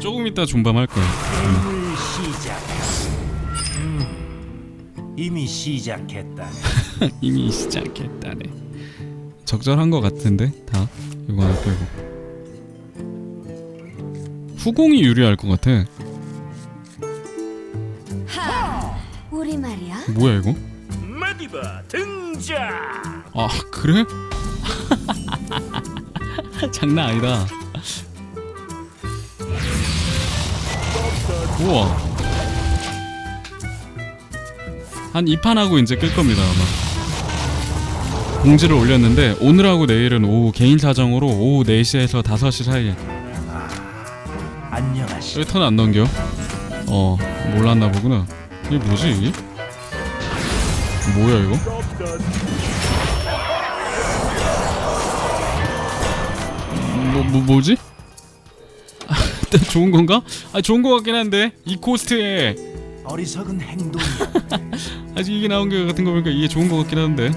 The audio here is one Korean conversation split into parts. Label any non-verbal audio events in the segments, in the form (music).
조금 이따 존밤 할 거야. 게임을 시작. 음, 이미 시작했다. (laughs) 이미 시작했다네. 적절한 거 같은데 다 이거 하나 빼고. 후공이 유리할 것 같아. 하, 우리 말이야. 뭐야 이거? 마디바 등장. 아 그래? (laughs) 장난 아니다. 우와. 한 2판 하고 이제 끌 겁니다 아마. 공지를 올렸는데 오늘하고 내일은 오후 개인 사정으로 오후 4시에서 5시 사이에 안녕하시. 왜 턴 안 넘겨? 어 몰랐나 보구나. 이게 뭐지 이게? 뭐야 이거? 뭐, 뭐 뭐지? 아, 일단 좋은 건가? 아 좋은 거 같긴 한데 이 코스트에 어리석은 행동이야. (laughs) 아직 이게 나온 게 같은 거 보니까 이게 좋은 거 같긴 한데.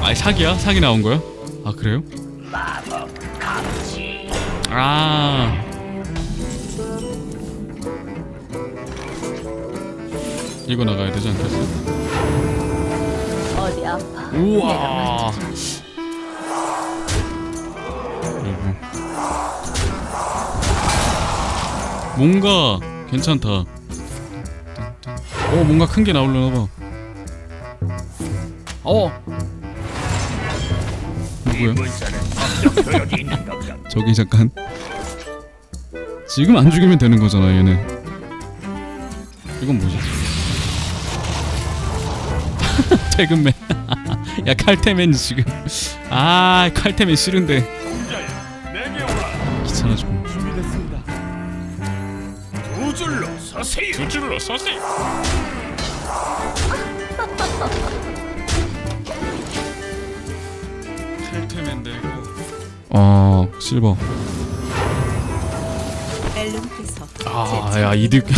아 사기야? 사기 나온 거야? 아 그래요? 아. 이거 나가야 되지 않겠어? 어디 아파? 우와. 뭔가 괜찮다. 어 뭔가 큰 게 나오려나 봐. 어. 누구야? (laughs) 저기 잠깐. 지금 안 죽이면 되는 거잖아 얘는. 이건 뭐지? (laughs) 퇴근맨. (laughs) 야 칼퇴맨 지금. 아 칼퇴맨 싫은데. 귀찮아 좀. 줄로 서세요. 두 줄로 서세요. 이거. 어 실버. 엘룸피서. 아, 야 이득. (laughs)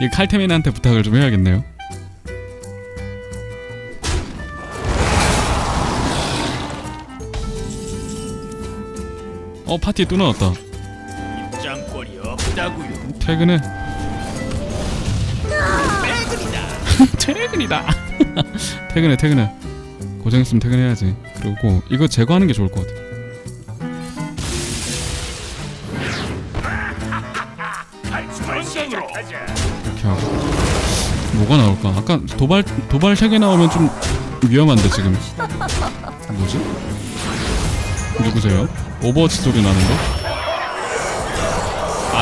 이 칼테맨한테 부탁을 좀 해야겠네요. 어 파티에 또 나왔다. 없다고요. 퇴근해. 퇴근이다. (laughs) (laughs) 퇴근해 퇴근해. 고생했으면 퇴근해야지. 그리고 이거 제거하는 게 좋을 것 같아. 전장으로. 이렇게 하고 뭐가 나올까? 아까 도발 도발 세개 나오면 좀 위험한데 지금 뭐지? 누구세요? 오버워치 소리 나는데?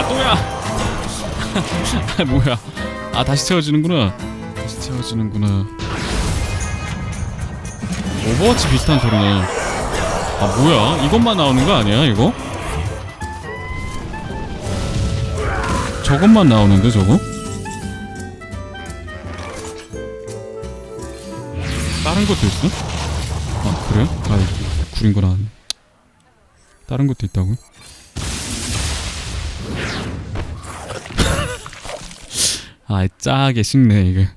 아 또야! 아 뭐야? 아 다시 채워지는구나. 다시 채워지는구나. 오버워치 비슷한 소리네. 아 뭐야? 이것만 나오는 거 아니야 이거? 저것만 나오는데 저거? 다른 것도 있어? 아 그래? 아 구린 거 나왔네 다른 것도 있다고? 아 짜게 식네 이게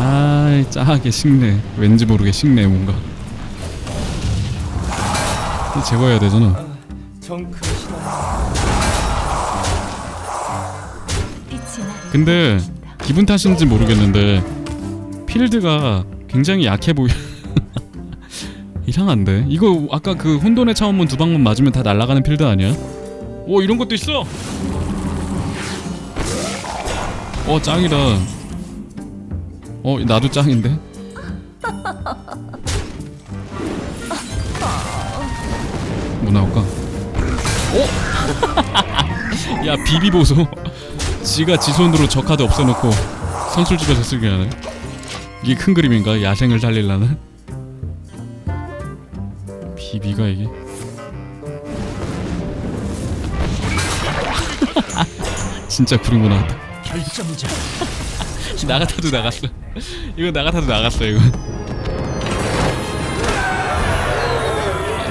아 짜게 식네 왠지 모르게 식네 뭔가 제거해야 되잖아 근데. 기분 탓인지 모르겠는데 필드가 굉장히 약해 보여. (laughs) 이상한데 이거 아까 그 혼돈의 차원문 두 방만 맞으면 다 날아가는 필드 아니야? 오 이런 것도 있어. 어 짱이다. 어 나도 짱인데. 뭐 나올까? 어? (laughs) 야 비비 보소. 지가 지 손으로 저 카드 없애놓고 선술집에서 쓰게 하네. 이게 큰 그림인가? 야생을 살릴라는? 비비가 이게? 진짜 구린 거 나왔다. 결정자. (laughs) 나가타도 나갔어. 이거 나가타도 나갔어 이거.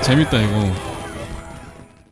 재밌다 이거.